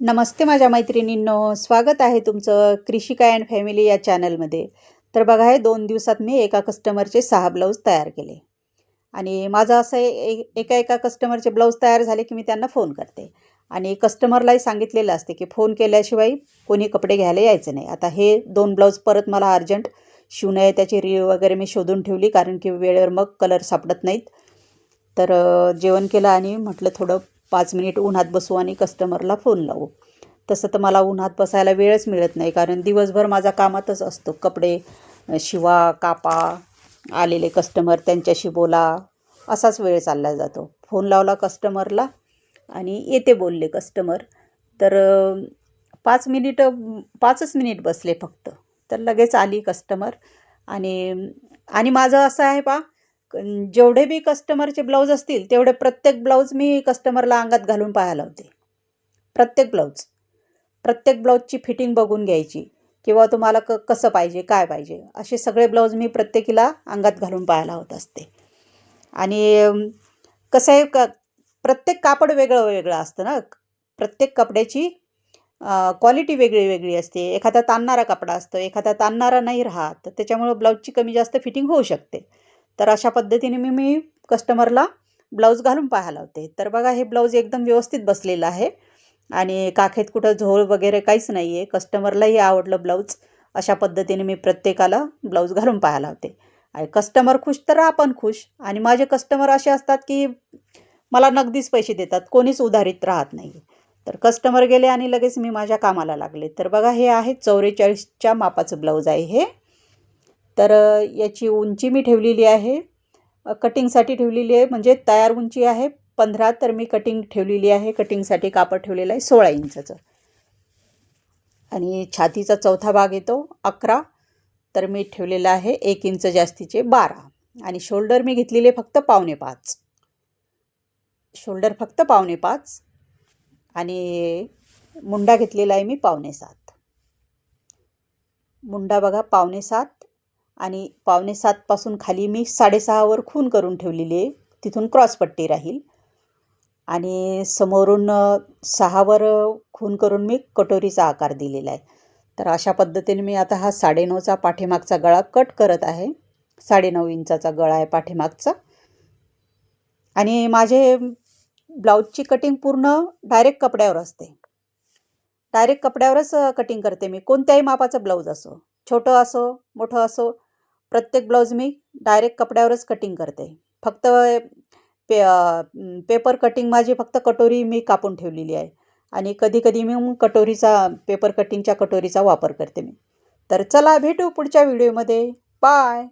नमस्ते माझ्या मैत्रिणींनो स्वागत आहे तुमचं कृषिका अँड फॅमिली या चॅनलमध्ये. तर बघा हे दोन दिवसात मी एका कस्टमरचे सहा ब्लाऊज तयार केले. आणि माझं असं आहे ए एका एका कस्टमरचे ब्लाऊज तयार झाले की मी त्यांना फोन करते. आणि कस्टमरलाही सांगितलेलं असते की फोन केल्याशिवाय कोणी कपडे घ्यायला यायचं नाही. आता हे दोन ब्लाऊज परत मला अर्जंट शिवणं आहे त्याची रीळ वगैरे मी शोधून ठेवली कारण की वेळेवर मग कलर सापडत नाहीत. तर जेवण केलं आणि म्हटलं थोडं पाच मिनिट उन्हात बसू आणि कस्टमरला फोन लावू. तसं तर मला उन्हात बसायला वेळच मिळत नाही कारण दिवसभर माझा कामातच असतो. कपडे शिवा कापा आलेले कस्टमर त्यांच्याशी बोला असाच वेळ चालला जातो. फोन लावला कस्टमरला आणि येते बोलले कस्टमर तर पाच मिनिटं पाचच मिनिट बसले फक्त. तर लगेच आली कस्टमर आणि आणि माझं असं आहे पा जेवढे बी कस्टमरचे ब्लाऊज असतील तेवढे प्रत्येक ब्लाऊज मी कस्टमरला अंगात घालून पाहायला होते प्रत्येक ब्लाऊज प्रत्येक ब्लाऊजची फिटिंग बघून घ्यायची. किंवा तुम्हाला क कसं पाहिजे काय पाहिजे असे सगळे ब्लाऊज मी प्रत्येकीला अंगात घालून पाहायला होत असते. आणि कसं आहे का प्रत्येक कापड वेगळं वेगळं असतं ना. प्रत्येक कपड्याची क्वालिटी वेगळी वेगळी असते. एखादा ताणणारा कपडा असतो. एखादा ताणणारा नाही राहत. तर त्याच्यामुळं ब्लाऊजची कमी जास्त फिटिंग होऊ शकते. तर अशा पद्धतीने मी मी कस्टमरला ब्लाऊज घालून पाहायला होते तर बघा हे ब्लाऊज एकदम व्यवस्थित बसलेलं आहे. आणि काखेत कुठं झोळ वगैरे काहीच नाही आहे कस्टमरलाही आवडलं ब्लाऊज अशा पद्धतीने मी प्रत्येकाला ब्लाऊज घालून पाहायला होते आणि कस्टमर खुश तर आपण खुश. आणि माझे कस्टमर असे असतात की मला नगदीच पैसे देतात. कोणीच उधारीत राहत नाही तर कस्टमर गेले आणि लगेच मी माझ्या कामाला लागले. तर बघा हे आहे चौवेचाळीसच्या मापाचं ब्लाऊज आहे हे. तर याची उंची मी ठेवलेली आहे. कटिंगसाठी ठेवलेली आहे. म्हणजे तयार उंची आहे. पंधरा तर मी कटिंग ठेवलेली आहे. कटिंगसाठी कापड ठेवलेलं आहे सोळा इंचाचं. आणि छातीचा चौथा भाग येतो अकरा. तर मी ठेवलेला आहे एक इंच जास्तीचे बारा. आणि शोल्डर मी घेतलेले फक्त पावणे पाच. शोल्डर फक्त पावणे पाच. आणि मुंडा घेतलेला आहे मी पावणे सात. मुंडा बघा पावणे सात. आणि पावणे सातपासून खाली मी साडेसहावर खून करून ठेवलेली आहे. तिथून क्रॉसपट्टी राहील. आणि समोरून सहावर खून करून मी कटोरीचा आकार दिलेला आहे. तर अशा पद्धतीने मी आता हा साडेनऊचा पाठीमागचा गळा कट करत आहे. साडेनऊ इंचाचा गळा आहे पाठीमागचा. आणि माझे ब्लाऊजची कटिंग पूर्ण डायरेक्ट कपड्यावर असते. डायरेक्ट कपड्यावरच कटिंग करते मी. कोणत्याही मापाचं ब्लाऊज असो. छोटं असो मोठं असो प्रत्येक ब्लाऊज मी डायरेक्ट कपड्यावरच कटिंग करते. फक्त पे पेपर कटिंग माझी फक्त कटोरी मी कापून ठेवलेली आहे. आणि कधीकधी मी कटोरीचा पेपर कटिंगच्या कटोरीचा वापर करते मी. तर चला भेटू पुढच्या व्हिडिओमध्ये बाय